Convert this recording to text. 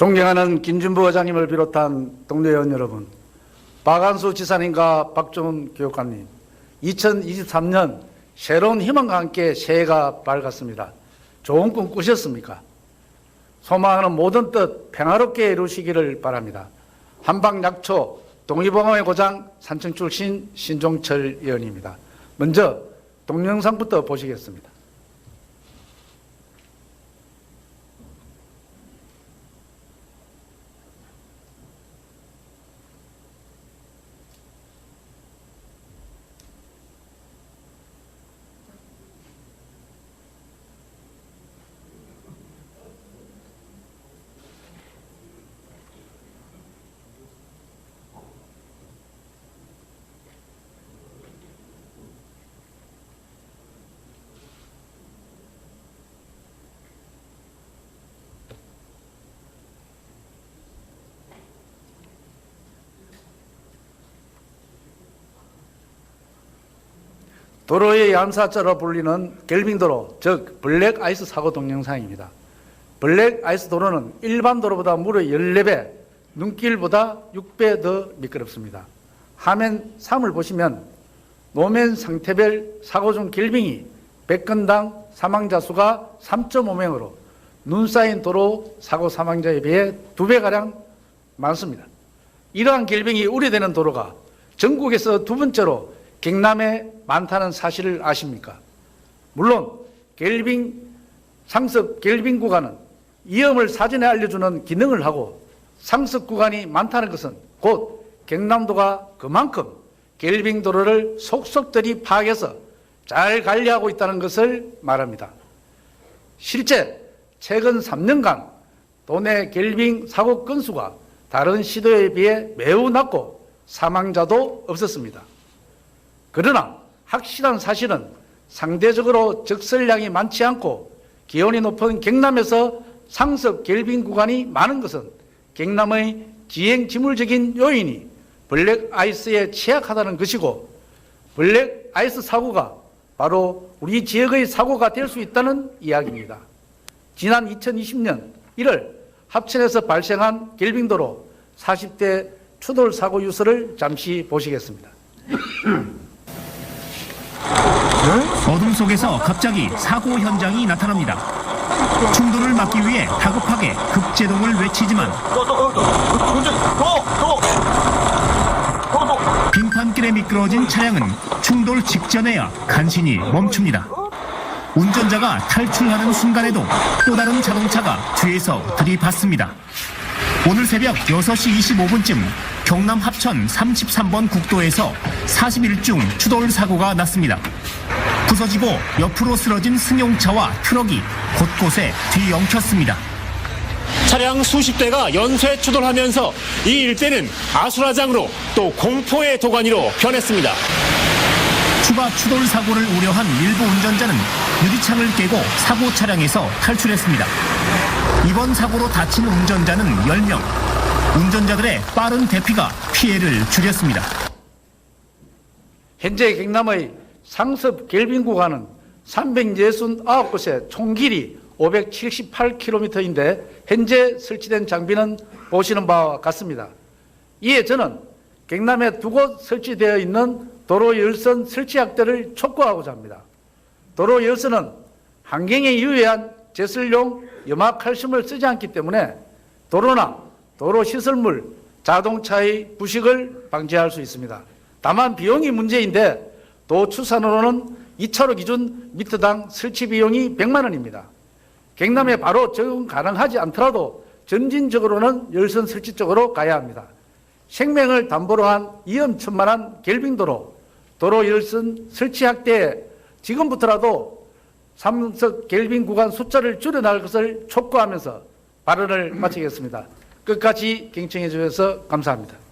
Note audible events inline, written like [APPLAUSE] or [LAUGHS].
존경하는 김준부 의장님을 비롯한 동료 의원 여러분, 박한수 지사님과 박종훈 교육감님, 2023년 새로운 희망과 함께 새해가 밝았습니다. 좋은 꿈 꾸셨습니까? 소망하는 모든 뜻 평화롭게 이루시기를 바랍니다. 한방약초 동의보감의 고장 산청 출신 신종철 의원입니다. 먼저 동영상부터 보시겠습니다. 도로의 양사자로 불리는 겔빙도로, 즉 블랙 아이스 사고 동영상입니다. 블랙 아이스 도로는 일반 도로보다 무려 14배, 눈길보다 6배 더 미끄럽습니다. 화면 3을 보시면 노면 상태별 사고 중 겔빙이 100건당 사망자 수가 3.5명으로 눈 쌓인 도로 사고 사망자에 비해 2배가량 많습니다. 이러한 겔빙이 우려되는 도로가 전국에서 두 번째로 경남에 많다는 사실을 아십니까? 물론 겔빙 상습 겔빙 구간은 위험을 사전에 알려주는 기능을 하고 상습 구간이 많다는 것은 곧 경남도가 그만큼 겔빙 도로를 속속들이 파악해서 잘 관리하고 있다는 것을 말합니다. 실제 최근 3년간 도내 겔빙 사고 건수가 다른 시도에 비해 매우 낮고 사망자도 없었습니다. 그러나 확실한 사실은 상대적으로 적설량이 많지 않고 기온이 높은 경남에서 상습 결빙 구간이 많은 것은 경남의 지행 지물적인 요인이 블랙 아이스에 취약하다는 것이고 블랙 아이스 사고가 바로 우리 지역의 사고가 될 수 있다는 이야기입니다. 지난 2020년 1월 합천에서 발생한 결빙도로 40대 추돌 사고 유서를 잠시 보시겠습니다. [LAUGHS] 어둠 속에서 갑자기 사고 현장이 나타납니다. 충돌을 막기 위해 다급하게 급제동을 외치지만 빙판길에 미끄러진 차량은 충돌 직전에야 간신히 멈춥니다. 운전자가 탈출하는 순간에도 또 다른 자동차가 뒤에서 들이받습니다. 오늘 새벽 6시 25분쯤 경남 합천 33번 국도에서 41중 추돌 사고가 났습니다. 부서지고 옆으로 쓰러진 승용차와 트럭이 곳곳에 뒤엉켰습니다. 차량 수십 대가 연쇄 추돌하면서 이 일대는 아수라장으로 또 공포의 도가니로 변했습니다. 추가 추돌 사고를 우려한 일부 운전자는 유리창을 깨고 사고 차량에서 탈출했습니다. 이번 사고로 다친 운전자는 10명. 운전자들의 빠른 대피가 피해를 줄였습니다. 현재 경남의 상습 결빙 구간은 369곳에 총 길이 578km인데 현재 설치된 장비는 보시는 바와 같습니다. 이에 저는 경남에 두 곳 설치되어 있는 도로 열선 설치 확대를 촉구하고자 합니다. 도로 열선은 환경에 유해한 제설용 염화 칼슘을 쓰지 않기 때문에 도로나 도로 시설물, 자동차의 부식을 방지할 수 있습니다. 다만 비용이 문제인데 도 추산으로는 2차로 기준 미터당 설치 비용이 100만 원입니다. 경남에 바로 적용 가능하지 않더라도 점진적으로는 열선 설치 쪽으로 가야 합니다. 생명을 담보로 한 위험천만한 결빙도로 도로 열선 설치 확대에 지금부터라도 삼석 결빙 구간 숫자를 줄여나갈 것을 촉구하면서 발언을 마치겠습니다. 끝까지 경청해 주셔서 감사합니다.